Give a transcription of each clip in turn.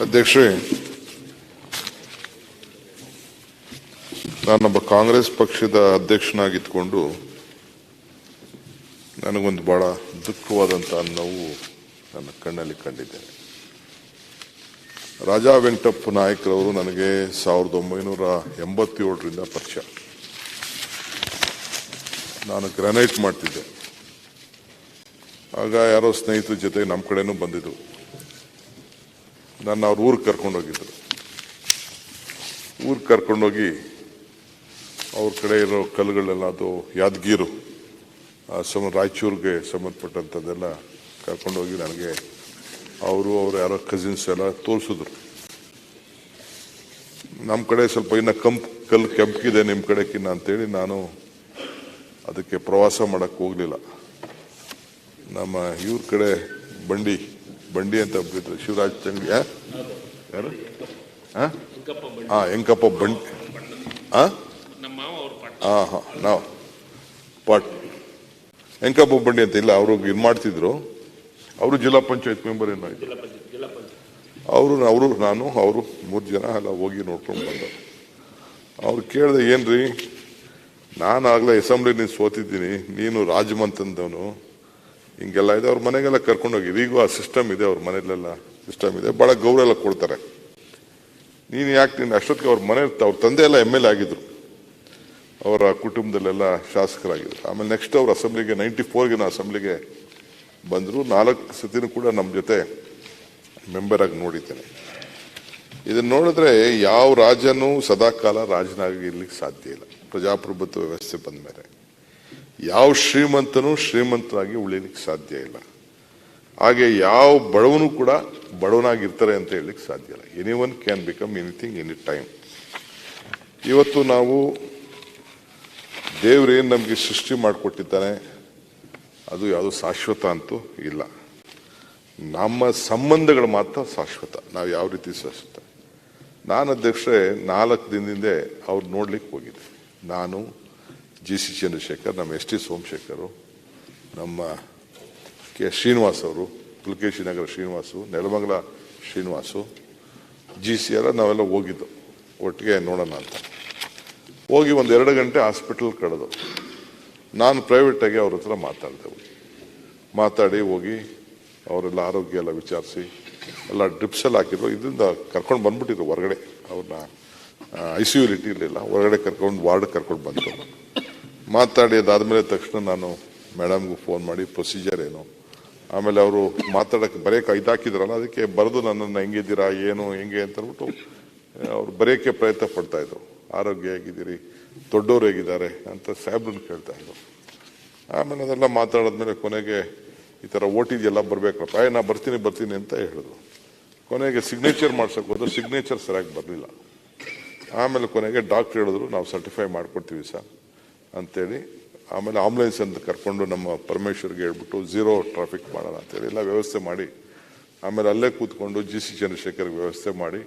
ಅಧ್ಯಕ್ಷರೇ, ನಾನೊಬ್ಬ ಕಾಂಗ್ರೆಸ್ ಪಕ್ಷದ ಅಧ್ಯಕ್ಷನಾಗಿದ್ದುಕೊಂಡು ನನಗೊಂದು ಬಹಳ ದುಃಖವಾದಂಥ ನೋವು ನನ್ನ ಕಣ್ಣಲ್ಲಿ ಕಂಡಿದ್ದೇನೆ ರಾಜಾ ವೆಂಕಟಪ್ಪ ನಾಯಕರವರು ನನಗೆ ಸಾವಿರದ ಒಂಬೈನೂರ ಎಂಬತ್ತೇಳರಿಂದ ಪರಿಚಯ. ನಾನು ಗ್ರಾನೈಟ್ ಮಾಡ್ತಿದ್ದೆ. ಆಗ ಯಾರೋ ಸ್ನೇಹಿತರ ಜೊತೆ ನಮ್ಮ ಕಡೆನೂ ಬಂದಿದ್ರು. ನನ್ನ ಅವ್ರ ಊರಿಗೆ ಕರ್ಕೊಂಡೋಗಿದ್ರು ಊರಿಗೆ ಕರ್ಕೊಂಡೋಗಿ ಅವ್ರ ಕಡೆ ಇರೋ ಕಲ್ಲುಗಳೆಲ್ಲ, ಅದು ಯಾದಗಿರು, ಆ ಸಮ, ರಾಯಚೂರಿಗೆ ಸಂಬಂಧಪಟ್ಟಂಥದ್ದೆಲ್ಲ ಕರ್ಕೊಂಡೋಗಿ ನನಗೆ ಅವರು, ಅವ್ರ ಯಾರೋ ಕಸಿನ್ಸ್ ಎಲ್ಲ ತೋರಿಸಿದ್ರು. ನಮ್ಮ ಕಡೆ ಸ್ವಲ್ಪ ಇನ್ನು ಕಂಪ್, ಕಲ್ಲು ಕೆಂಪಿದೆ ನಿಮ್ಮ ಕಡೆಕಿನ್ನ ಅಂತೇಳಿ ನಾನು ಅದಕ್ಕೆ ಪ್ರವಾಸ ಮಾಡೋಕ್ಕೆ ಹೋಗಲಿಲ್ಲ. ನಮ್ಮ ಇವ್ರ ಕಡೆ ಬಂಡಿ ಬಂಡಿ ಅಂತ ಬಿಟ್ಟಿದ್ರು ಶಿವರಾಜ್ ತಂಗಿ ಆ? ಯಾರು? ಹಾಂ ಆ ಎಂಕಪ್ಪ ಬಂಡಿ. ಪಟ್ಟ ಹಾ ಹಾ ನಾವು. ಪಾಟ್. ಎಂಕಪ್ಪ ಬಂಡಿ ಅಂತ ಇಲ್ಲ ಅವರು ಇದು ಮಾಡ್ತಿದ್ರು. ಅವರು ಜಿಲ್ಲಾ ಪಂಚಾಯತ್ ಮೆಂಬರ್ ಏನೋ ಇದ್ರು. ಅವರು ಅವರು ನಾನು ಅವರು ಮೂರು ಜನ ಎಲ್ಲ ಹೋಗಿ ನೋಡ್ಕೊಂಡು ಬಂದರು ಅವ್ರು ಕೇಳಿದೆ ಏನ್ರಿ? ನಾನು ಆಗಲೇ ನೀನು ಸೋತಿದ್ದೀನಿ. ನೀನು ರಾಜಮಂತಂದವನು. ಹಿಂಗೆಲ್ಲ ಇದೆ, ಅವ್ರ ಮನೆಗೆಲ್ಲ ಕರ್ಕೊಂಡೋಗಿ. ಈಗೂ ಆ ಸಿಸ್ಟಮ್ ಇದೆ ಅವ್ರ ಮನೆಯಲ್ಲೆಲ್ಲ ಸಿಸ್ಟಮ್ ಇದೆ. ಭಾಳ ಗೌರವ ಎಲ್ಲ ಕೊಡ್ತಾರೆ. ನೀನು ಯಾಕೆ ನೀನು ಅಷ್ಟೊತ್ತಿಗೆ ಅವ್ರ ಮನೆ ಅವ್ರ ತಂದೆ ಎಲ್ಲ ಎಂ ಎಲ್ ಆಗಿದ್ರು. ಅವರ ಕುಟುಂಬದಲ್ಲೆಲ್ಲ ಶಾಸಕರಾಗಿದ್ರು. ಆಮೇಲೆ ನೆಕ್ಸ್ಟ್ ಅವ್ರ ಅಸೆಂಬ್ಲಿಗೆ ನೈಂಟಿ ಫೋರ್ಗೆ ನಾ ಅಸೆಂಬ್ಲಿಗೆ ಬಂದರು. ನಾಲ್ಕು ಸತಿನೂ ಕೂಡ ನಮ್ಮ ಜೊತೆ ಮೆಂಬರ್ ಆಗಿ ನೋಡಿದ್ದೇನೆ. ಇದನ್ನು ನೋಡಿದ್ರೆ ಯಾವ ರಾಜನೂ ಸದಾಕಾಲ ರಾಜನಾಗಿ ಇರ್ಲಿಕ್ಕೆ ಸಾಧ್ಯ ಇಲ್ಲ. ಪ್ರಜಾಪ್ರಭುತ್ವ ವ್ಯವಸ್ಥೆ ಬಂದ ಮೇಲೆ ಯಾವ ಶ್ರೀಮಂತನೂ ಶ್ರೀಮಂತನಾಗಿ ಉಳಿಲಿಕ್ಕೆ ಸಾಧ್ಯ ಇಲ್ಲ. ಹಾಗೆ ಯಾವ ಬಡವನು ಕೂಡ ಬಡವನಾಗಿರ್ತಾರೆ ಅಂತ ಹೇಳಲಿಕ್ಕೆ ಸಾಧ್ಯ ಇಲ್ಲ. Any one can become anything any time ಇವತ್ತು ನಾವು ದೇವ್ರೇನು ನಮಗೆ ಸೃಷ್ಟಿ ಮಾಡಿಕೊಟ್ಟಿದ್ದಾನೆ, ಅದು ಯಾವುದು ಶಾಶ್ವತ ಅಂತೂ ಇಲ್ಲ. ನಮ್ಮ ಸಂಬಂಧಗಳು ಮಾತ್ರ ಶಾಶ್ವತ. ನಾವು ಯಾವ ರೀತಿ ಶಾಶ್ವತ? ನಾನು ಅಧ್ಯಕ್ಷರೇ ನಾಲ್ಕು ದಿನದಿಂದ ಅವ್ರು ನೋಡ್ಲಿಕ್ಕೆ ಹೋಗಿದ್ದೆ. ನಾನು ಜಿ ಸಿ ಚಂದ್ರಶೇಖರ್, ನಮ್ಮ ಎಸ್ ಟಿ ಸೋಮಶೇಖರು, ನಮ್ಮ ಕೆ ಶ್ರೀನಿವಾಸ್ ಅವರು, ಪುಲಕೇಶಿ ನಗರ ಶ್ರೀನಿವಾಸು, ನೆಲಮಂಗಲ ಶ್ರೀನಿವಾಸು, ಜಿ ಸಿ ಎಲ್ಲ ನಾವೆಲ್ಲ ಹೋಗಿದ್ದು, ಒಟ್ಟಿಗೆ ನೋಡೋಣ ಅಂತ. ಹೋಗಿ ಒಂದು ಎರಡು ಗಂಟೆ ಹಾಸ್ಪಿಟಲ್ ಕಳೆದು, ನಾನು ಪ್ರೈವೇಟಾಗಿ ಅವ್ರ ಹತ್ರ ಮಾತಾಡಿದೆ. ಮಾತಾಡಿ ಹೋಗಿ, ಅವರೆಲ್ಲ ಆರೋಗ್ಯ ಎಲ್ಲ ವಿಚಾರಿಸಿ, ಎಲ್ಲ ಡ್ರಿಪ್ಸ್ ಎಲ್ಲ ಹಾಕಿದ್ರು. ಇದರಿಂದ ಕರ್ಕೊಂಡು ಬಂದ್ಬಿಟ್ಟಿದ್ರು ಹೊರಗಡೆ. ಅವ್ರನ್ನ ಐ ಸಿ ಯು ಇಟ್ಟಿರಲಿಲ್ಲ. ಹೊರಗಡೆ ಕರ್ಕೊಂಡು, ವಾರ್ಡ್ ಕರ್ಕೊಂಡು ಬಂತು ಮಾತಾಡಿ ಅದಾದಮೇಲೆ ತಕ್ಷಣ ನಾನು ಮೇಡಮ್ಗೂ ಫೋನ್ ಮಾಡಿ ಪ್ರೊಸೀಜರ್ ಏನು. ಆಮೇಲೆ ಅವರು ಮಾತಾಡೋಕ್ಕೆ ಬರೆಯೋಕೆ ಕೈದಾಕಿದ್ರಲ್ಲ ಅದಕ್ಕೆ ಬರೆದು ನನ್ನನ್ನು ಹೆಂಗಿದ್ದೀರಾ ಏನು, ಹೆಂಗೆ? ಅಂತ ಅಂದ್ಬಿಟ್ಟು ಅವ್ರು ಬರೆಯೋಕ್ಕೆ ಪ್ರಯತ್ನ ಪಡ್ತಾಯಿದ್ರು ಆರೋಗ್ಯ ಹೇಗಿದ್ದೀರಿ? ದೊಡ್ಡವ್ರು ಹೇಗಿದ್ದಾರೆ? ಅಂತ ಸಾಹೇಬ್ರನ್ನ ಕೇಳ್ತಾ ಇದ್ರು. ಆಮೇಲೆ ಅದೆಲ್ಲ ಮಾತಾಡಿದ್ಮೇಲೆ ಕೊನೆಗೆ ಈ ಥರ ಓಟಿದೆಲ್ಲ ಬರಬೇಕಪ್ಪ, ಏ, ನಾ ಬರ್ತೀನಿ ಬರ್ತೀನಿ ಅಂತ ಹೇಳಿದ್ರು. ಕೊನೆಗೆ ಸಿಗ್ನೇಚರ್ ಮಾಡ್ಸೋಕೆ ಸಿಗ್ನೇಚರ್ ಸರಿಯಾಗಿ ಬರಲಿಲ್ಲ. ಆಮೇಲೆ ಕೊನೆಗೆ ಡಾಕ್ಟ್ರ್ ಹೇಳಿದ್ರು, ನಾವು ಸರ್ಟಿಫೈ ಮಾಡಿಕೊಡ್ತೀವಿ ಸರ್. ಅಂತೇಳಿ, ಆಮೇಲೆ ಆಂಬುಲೆನ್ಸ್ ಅಂತ ಕರ್ಕೊಂಡು ನಮ್ಮ ಪರಮೇಶ್ವರ್ಗೆ ಹೇಳ್ಬಿಟ್ಟು ಝೀರೋ ಟ್ರಾಫಿಕ್ ಮಾಡೋಣ ಅಂತೇಳಿ ಎಲ್ಲ ವ್ಯವಸ್ಥೆ ಮಾಡಿ, ಆಮೇಲೆ ಅಲ್ಲೇ ಕೂತ್ಕೊಂಡು ಜಿ ಸಿ ಚಂದ್ರಶೇಖರ್ಗೆ ವ್ಯವಸ್ಥೆ ಮಾಡಿ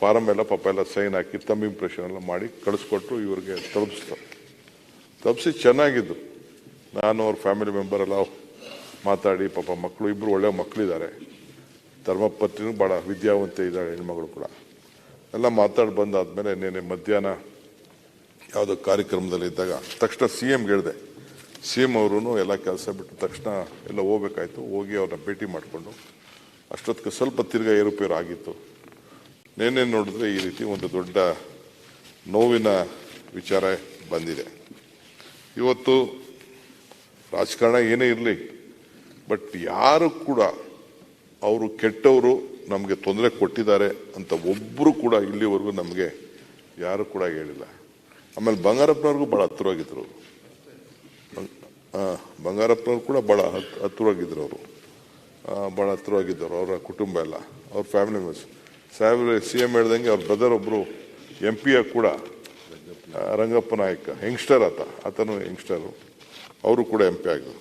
ಫಾರಮ್ ಎಲ್ಲ ಪಾಪ ಎಲ್ಲ ಸೈನ್ ಹಾಕಿ ತಮ್ಮ ಇಂಪ್ರೆಷನ್ ಎಲ್ಲ ಮಾಡಿ ಕಳಿಸ್ಕೊಟ್ಟು ಇವ್ರಿಗೆ ತಲುಪಿಸ್ತಾರೆ ತಲುಪಿಸಿ ಚೆನ್ನಾಗಿದ್ದು. ನಾನು ಅವ್ರ ಫ್ಯಾಮಿಲಿ ಮೆಂಬರ್ ಎಲ್ಲ ಮಾತಾಡಿ, ಪಾಪ ಮಕ್ಕಳು ಇಬ್ಬರು ಒಳ್ಳೆ ಮಕ್ಕಳಿದ್ದಾರೆ ಧರ್ಮಪತ್ನಿನೂ ಭಾಳ ವಿದ್ಯಾವಂತ ಇದ್ದಾಳೆ ಹೆಣ್ಮಗಳು ಕೂಡ. ಎಲ್ಲ ಮಾತಾಡಿ ಬಂದಾದಮೇಲೆ ನಿನ್ನೆ ಮಧ್ಯಾಹ್ನ ಯಾವುದೋ ಕಾರ್ಯಕ್ರಮದಲ್ಲಿ ಇದ್ದಾಗ ತಕ್ಷಣ ಸಿ ಎಮ್ಗೆ ಹೇಳಿದೆ. ಸಿ ಎಂ ಅವರು ಎಲ್ಲ ಕೆಲಸ ಬಿಟ್ಟು ತಕ್ಷಣ ಎಲ್ಲ ಹೋಗ್ಬೇಕಾಯ್ತು. ಹೋಗಿ ಅವ್ರನ್ನ ಭೇಟಿ ಮಾಡಿಕೊಂಡು ಅಷ್ಟೊತ್ತಿಗೆ ಸ್ವಲ್ಪ ತಿರ್ಗಾ ಏರುಪೇರು ಆಗಿತ್ತು. ನೇನೇ ನೋಡಿದ್ರೆ ಈ ರೀತಿ ಒಂದು ದೊಡ್ಡ ನೋವಿನ ವಿಚಾರ ಬಂದಿದೆ. ಇವತ್ತು ರಾಜಕಾರಣ ಏನೇ ಇರಲಿ, ಬಟ್ ಯಾರು ಕೂಡ ಅವರು ಕೆಟ್ಟವರು ನಮಗೆ ತೊಂದರೆ ಕೊಟ್ಟಿದ್ದಾರೆ ಅಂತ ಒಬ್ಬರು ಕೂಡ ಇಲ್ಲಿವರೆಗೂ ನಮಗೆ ಯಾರು ಕೂಡ ಹೇಳಿಲ್ಲ. ಆಮೇಲೆ ಬಂಗಾರಪ್ಪನವ್ರಿಗೂ ಭಾಳ ಹತ್ತಿರವಾಗಿದ್ರು. ಬಂಗಾರಪ್ಪನವ್ರು ಕೂಡ ಭಾಳ ಹತ್, ಹತ್ತಿರವಾಗಿದ್ರು ಅವರು. ಭಾಳ ಹತ್ತಿರವಾಗಿದ್ದರು ಅವರ ಕುಟುಂಬ ಎಲ್ಲ, ಅವ್ರ ಫ್ಯಾಮಿಲಿ ಮೆಂಬರ್ಸ್ ಸಾಹೇಬ್ರೆ ಸಿ ಎಂ ಹೇಳ್ದಂಗೆ ಅವ್ರ ಬ್ರದರ್ ಒಬ್ಬರು ಎಂ ಪಿ ಕೂಡ ರಂಗಪ್ಪ ನಾಯಕ ಯಂಗ್ಸ್ಟರ್ ಆತ, ಆತನು ಯಂಗ್ಸ್ಟರು ಅವರು ಕೂಡ ಎಂ ಪಿ ಆಗಿದ್ರು.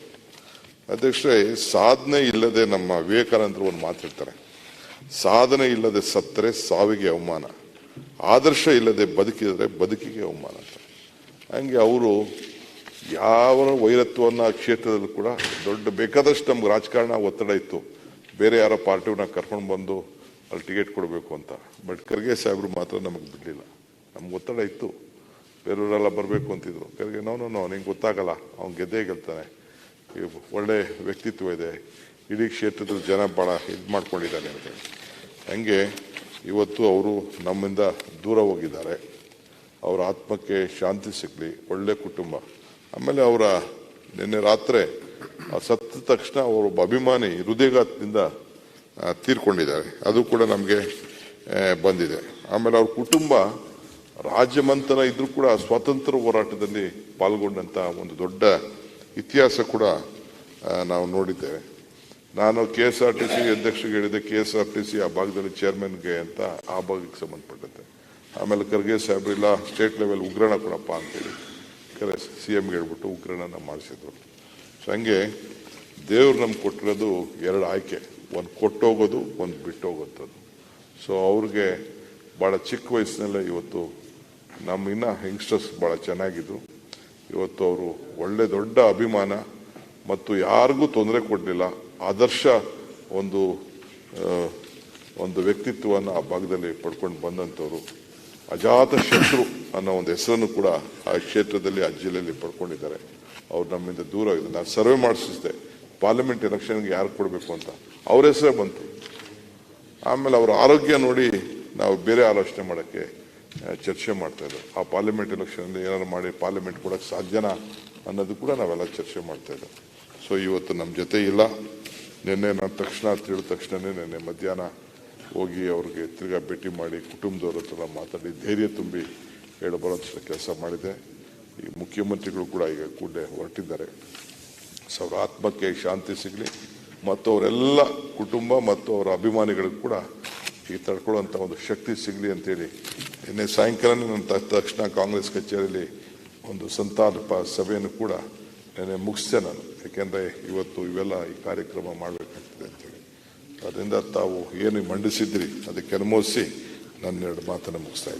ಅಧ್ಯಕ್ಷರೇ, ಸಾಧನೆ ಇಲ್ಲದೆ ನಮ್ಮ ವಿವೇಕಾನಂದರು ಒಂದು ಮಾತಿರ್ತಾರೆ ಸಾಧನೆ ಇಲ್ಲದೆ ಸತ್ತರೆ ಸಾವಿಗೆ ಅವಮಾನ. ಆದರ್ಶ ಇಲ್ಲದೆ ಬದುಕಿದರೆ ಬದುಕಿಗೆ ಅವಮಾನ ಅಂತ. ಹಂಗೆ ಅವರು ಯಾವ ವೈರತ್ವವನ್ನು ಆ ಕ್ಷೇತ್ರದಲ್ಲೂ ಕೂಡ ದೊಡ್ಡ ಬೇಕಾದಷ್ಟು ನಮ್ಗೆ ರಾಜಕಾರಣ ಒತ್ತಡ ಇತ್ತು. ಬೇರೆ ಯಾರೋ ಪಾರ್ಟಿಯವ್ರನ್ನ ಕರ್ಕೊಂಡು ಬಂದು ಅಲ್ಲಿ ಟಿಕೆಟ್ ಕೊಡಬೇಕು ಅಂತ. ಬಟ್ ಖರ್ಗೆ ಸಾಹೇಬರು ಮಾತ್ರ ನಮಗೆ ಬಿಡಲಿಲ್ಲ. ನಮ್ಗೆ ಒತ್ತಡ ಇತ್ತು. ಬೇರೆಯವರೆಲ್ಲ ಬರಬೇಕು ಅಂತಿದ್ರು. ಖರ್ಗೆ, ನೋ ನೋ ನಿಂಗೆ ಗೊತ್ತಾಗಲ್ಲ. ಅವ್ನು ಗೆದ್ದೇ ಗೆಲ್ತಾನೆ. ಒಳ್ಳೆ ವ್ಯಕ್ತಿತ್ವ ಇದೆ. ಇಡೀ ಕ್ಷೇತ್ರದಲ್ಲಿ ಜನ ಭಾಳ ಇದು ಮಾಡ್ಕೊಂಡಿದ್ದಾನೆ ಅಂತ ಹಂಗೆ ಇವತ್ತು ಅವರು ನಮ್ಮಿಂದ ದೂರ ಹೋಗಿದ್ದಾರೆ. ಅವರ ಆತ್ಮಕ್ಕೆ ಶಾಂತಿ ಸಿಗಲಿ, ಒಳ್ಳೆ ಕುಟುಂಬ. ಆಮೇಲೆ ಅವರ ನಿನ್ನೆ ರಾತ್ರಿ ಸತ್ತ ತಕ್ಷಣ ಅವರೊಬ್ಬ ಅಭಿಮಾನಿ ಹೃದಯಘಾತದಿಂದ ತೀರ್ಕೊಂಡಿದ್ದಾರೆ. ಅದು ಕೂಡ ನಮಗೆ ಬಂದಿದೆ. ಆಮೇಲೆ ಅವ್ರ ಕುಟುಂಬ ರಾಜ್ಯಮಂತನ ಇದ್ರೂ ಕೂಡ ಸ್ವಾತಂತ್ರ್ಯ ಹೋರಾಟದಲ್ಲಿ ಪಾಲ್ಗೊಂಡಂಥ ಒಂದು ದೊಡ್ಡ ಇತಿಹಾಸ ಕೂಡ ನಾವು ನೋಡಿದ್ದೇವೆ. ನಾನು K S R T C ಅಧ್ಯಕ್ಷರಿಗೆ ಹೇಳಿದೆ, K S R T C ಆ ಭಾಗದಲ್ಲಿ ಚೇರ್ಮನ್ಗೆ ಅಂತ ಆ ಭಾಗಕ್ಕೆ ಸಂಬಂಧಪಟ್ಟಂತೆ. ಆಮೇಲೆ ಖರ್ಗೆ ಸಾಹೇಬ್ರಿಲ್ಲ ಸ್ಟೇಟ್ ಲೆವೆಲ್ ಉಗ್ರಣ ಕೊಡಪ್ಪ ಅಂತೇಳಿ. ಕರೆ ಸಿ ಎಮ್ಗೆ ಹೇಳ್ಬಿಟ್ಟು ಉಗ್ರಣನ ಮಾಡಿಸಿದ್ರು. ಸೊ ಹಂಗೆ ದೇವ್ರು ನಮ್ಗೆ ಕೊಟ್ಟಿರೋದು ಎರಡು ಆಯ್ಕೆ. ಒಂದು ಕೊಟ್ಟೋಗೋದು, ಒಂದು ಬಿಟ್ಟೋಗೋಂಥದ್ದು. ಸೊ ಅವ್ರಿಗೆ ಭಾಳ ಚಿಕ್ಕ ವಯಸ್ಸಿನಲ್ಲೇ ಇವತ್ತು ನಮ್ಮ ಇನ್ನೂ ಹೆಂಗ್ಸ್ಟರ್ಸ್ ಭಾಳ ಚೆನ್ನಾಗಿದ್ರು. ಇವತ್ತು ಅವರು ಒಳ್ಳೆ ದೊಡ್ಡ ಅಭಿಮಾನ ಮತ್ತು ಯಾರಿಗೂ ತೊಂದರೆ ಕೊಡಲಿಲ್ಲ. ಆದರ್ಶ ಒಂದು ಒಂದು ವ್ಯಕ್ತಿತ್ವವನ್ನು ಆ ಭಾಗದಲ್ಲಿ ಪಡ್ಕೊಂಡು ಬಂದಂಥವ್ರು. ಅಜಾತ ಶತ್ರು ಅನ್ನೋ ಒಂದು ಹೆಸರನ್ನು ಕೂಡ ಆ ಕ್ಷೇತ್ರದಲ್ಲಿ, ಆ ಜಿಲ್ಲೆಯಲ್ಲಿ ಪಡ್ಕೊಂಡಿದ್ದಾರೆ. ಅವ್ರು ನಮ್ಮಿಂದ ದೂರ ಆಗಿದೆ ನಾನು ಸರ್ವೆ ಮಾಡಿಸಿದ್ದೆ. ಪಾರ್ಲಿಮೆಂಟ್ ಎಲೆಕ್ಷನ್ಗೆ ಯಾರು ಕೊಡಬೇಕು ಅಂತ. ಅವ್ರ ಹೆಸರೇ ಬಂತು. ಆಮೇಲೆ ಅವರ ಆರೋಗ್ಯ ನೋಡಿ ನಾವು ಬೇರೆ ಆಲೋಚನೆ ಮಾಡೋಕ್ಕೆ ಚರ್ಚೆ ಮಾಡ್ತಾ ಆ ಪಾರ್ಲಿಮೆಂಟ್ ಎಲೆಕ್ಷನಲ್ಲಿ ಏನಾದ್ರು ಮಾಡಿ ಪಾರ್ಲಿಮೆಂಟ್ ಕೊಡೋಕೆ ಸಾಧ್ಯನಾ ಅನ್ನೋದು ಕೂಡ ನಾವೆಲ್ಲ ಚರ್ಚೆ ಮಾಡ್ತಾ ಸೊ, ಇವತ್ತು ನಮ್ಮ ಜೊತೆ ಇಲ್ಲ. ನಿನ್ನೆ ನಾನು ತಕ್ಷಣ ತಿಳಿದ ತಕ್ಷಣನೇ ನಿನ್ನೆ ಮಧ್ಯಾಹ್ನ ಹೋಗಿ ಅವ್ರಿಗೆ ತಿರ್ಗಾ ಭೇಟಿ ಮಾಡಿ ಕುಟುಂಬದವ್ರ ಹತ್ರ ಮಾತಾಡಿ ಧೈರ್ಯ ತುಂಬಿ ಹೇಳಿ ಬರೋಂಥ ಕೆಲಸ ಮಾಡಿದೆ. ಈ ಮುಖ್ಯಮಂತ್ರಿಗಳು ಕೂಡ ಈಗ ಕೂಡಲೇ ಹೊರಟಿದ್ದಾರೆ. ಸೊ ಅವರ ಆತ್ಮಕ್ಕೆ ಶಾಂತಿ ಸಿಗಲಿ ಮತ್ತು ಅವರೆಲ್ಲ ಕುಟುಂಬ ಮತ್ತು ಅವರ ಅಭಿಮಾನಿಗಳಿಗೂ ಕೂಡ ಈ ತಡ್ಕೊಳ್ಳುವಂಥ ಒಂದು ಶಕ್ತಿ ಸಿಗಲಿ ಅಂತೇಳಿ ನಿನ್ನೆ ಸಾಯಂಕಾಲ ನನ್ನ ತಕ್ಷಣ ಕಾಂಗ್ರೆಸ್ ಕಚೇರಿಯಲ್ಲಿ ಒಂದು ಸಂತಾಪ ಸಭೆಯನ್ನು ಕೂಡ ನಿನ್ನೆ ಮುಗಿಸಿದೆ ನಾನು. ಯಾಕೆಂದರೆ ಇವತ್ತು ಇವೆಲ್ಲ ಈ ಕಾರ್ಯಕ್ರಮ ಮಾಡಬೇಕಾಗ್ತದೆ ಅಂತೇಳಿ ಅದರಿಂದ ತಾವು ಏನು ಮಂಡಿಸಿದ್ರಿ ಅದಕ್ಕೆ ಅನುಮೋದಿಸಿ ನನ್ನ ಎರಡು ಮಾತನ್ನು ಮುಗಿಸ್ತಾ